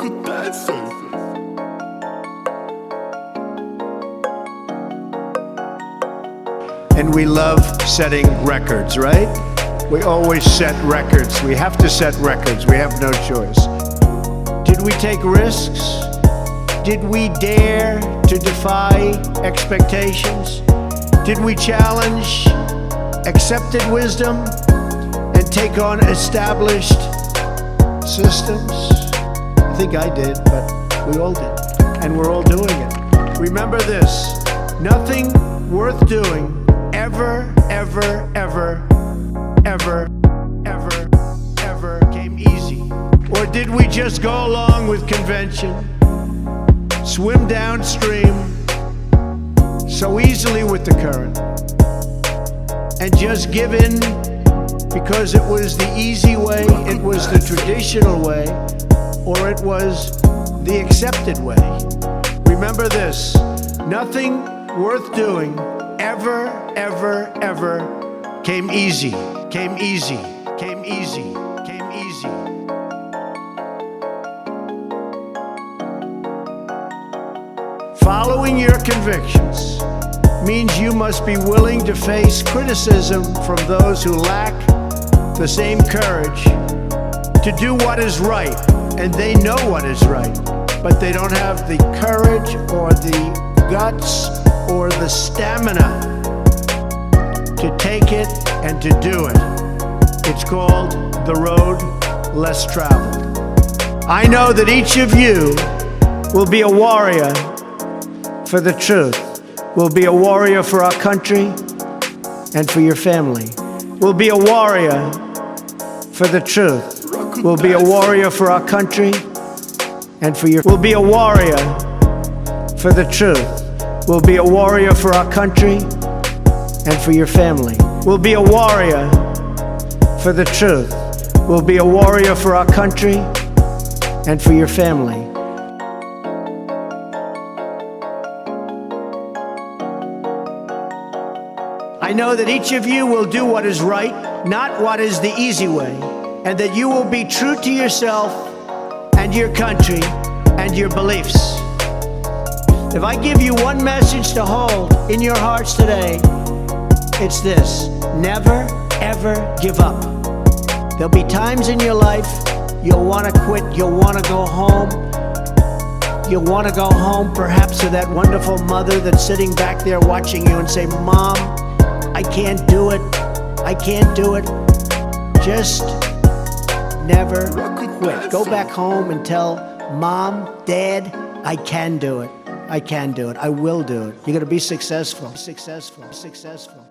Look at that. And we love setting records, right? We always set records. We have to set records. We have no choice. Did we take risks? Did we dare to defy expectations? Did we challenge accepted wisdom and take on established systems? Think I did, but we all did. And we're all doing it. Remember this nothing worth doing ever, ever, ever, ever, ever, ever came easy. Or did we just go along with convention, swim downstream so easily with the current, and just give in because it was the easy way, it was the traditional way, or it was the accepted way? Remember this nothing worth doing ever, ever, ever came easy, came easy, came easy, came easy. Following your convictions means you must be willing to face criticism from those who lack the same courage to do what is right, and they know what is right, but they don't have the courage or the guts or the stamina to take it and to do it. It's called the road less traveled. I know that each of you will be a warrior for the truth, will be a warrior for our country and for your family, will be a warrior for the truth, will be a warrior for our country and for your, will be a warrior for the truth, will be a warrior for our country and for your family, will be a warrior for the truth, will be a warrior for our country and for your family. I know that each of you will do what is right, not what is the easy way, and that you will be true to yourself and your country and your beliefs. If I give you one message to hold in your hearts today, it's this never, ever give up. There'll be times in your life you'll want to quit, you'll want to go home. You'll want to go home perhaps to that wonderful mother that's sitting back there watching you and say, Mom, I can't do it. I can't do it. Just never quit. Go back home and tell mom, dad, I can do it. I can do it. I will do it. You're going to be successful. Successful. Successful.